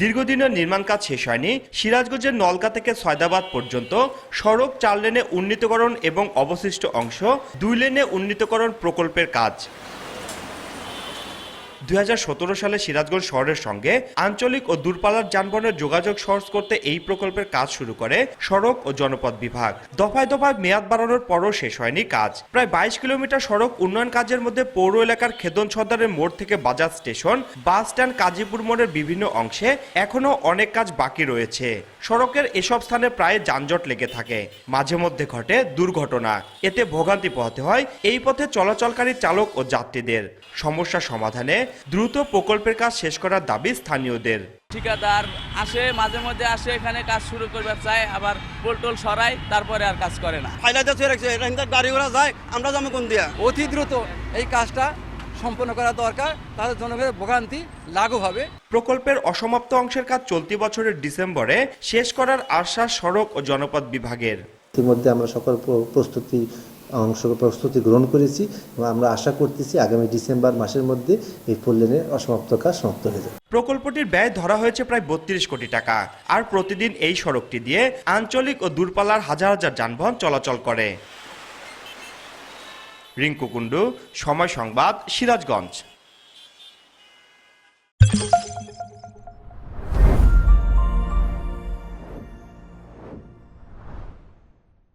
দীর্ঘদিনের নির্মাণ কাজ শেষ হয়নি। সিরাজগঞ্জের নলকা থেকে সয়দাবাদ পর্যন্ত সড়ক চার লেনে উন্নীতকরণ এবং অবশিষ্ট অংশ দুই লেনে উন্নীতকরণ প্রকল্পের কাজ। দুই হাজার সতেরো সালে সিরাজগঞ্জ শহরের সঙ্গে আঞ্চলিক ও দূরপাল্লার যানবাহনের যোগাযোগ সহজ করতে এই প্রকল্পের কাজ শুরু করে সড়ক ও জনপথ বিভাগ। দফায় দফায় মেয়াদ বাড়ানোর পরও শেষ হয়নি কাজ। প্রায় বাইশ কিলোমিটার সড়ক উন্নয়ন কাজের মধ্যে পৌর এলাকার খেদন সর্দারের মোড় থেকে বাজার স্টেশন, বাস স্ট্যান্ড, কাজীপুর মোড়ের বিভিন্ন অংশে এখনও অনেক কাজ বাকি রয়েছে। সড়কের এসব স্থানে প্রায় যানজট লেগে থাকে। মাঝে মধ্যে ঘটে দুর্ঘটনা। এতে ভোগান্তি পোহাতে হয় এই পথে চলাচলকারী চালক ও যাত্রীদের। সমস্যা সমাধানে দ্রুত প্রকল্পের কাজ শেষ করার দাবি স্থানীয়দের। ঠিকাদার আসে মাঝে মধ্যে আসে এখানে কাজ শুরু করবে চায় আবার পোলটোল সরায় তারপরে আর কাজ করে না। এটা গাড়ি ঘোড়া যায় আমরা যাব কোন দিয়া? অতি দ্রুত এই কাজটা সম্পন্ন করা দরকার তাদের জনগণের ভোগান্তি লাঘব হবে। প্রকল্পের অসমাপ্ত অংশের কাজ চলতি বছরের ডিসেম্বরে শেষ করার আশ্বাস সড়ক ও জনপথ বিভাগের। ইতিমধ্যে আমরা সকল প্রস্তুতি অংশ প্রস্তুতি গ্রহণ করেছি এবং আমরা আশা করতেছি আগামী ডিসেম্বর মাসের মধ্যে এই ফোর লেনের অসমাপ্ত কাজ সমাপ্ত হয়ে যাবে। প্রকল্পটির ব্যয় ধরা হয়েছে প্রায় বত্রিশ কোটি টাকা আর প্রতিদিন এই সড়কটি দিয়ে আঞ্চলিক ও দূরপাল্লার হাজার হাজার যানবাহন চলাচল করে। রিঙ্কু কুণ্ডু সময় সংবাদ সিরাজগঞ্জ।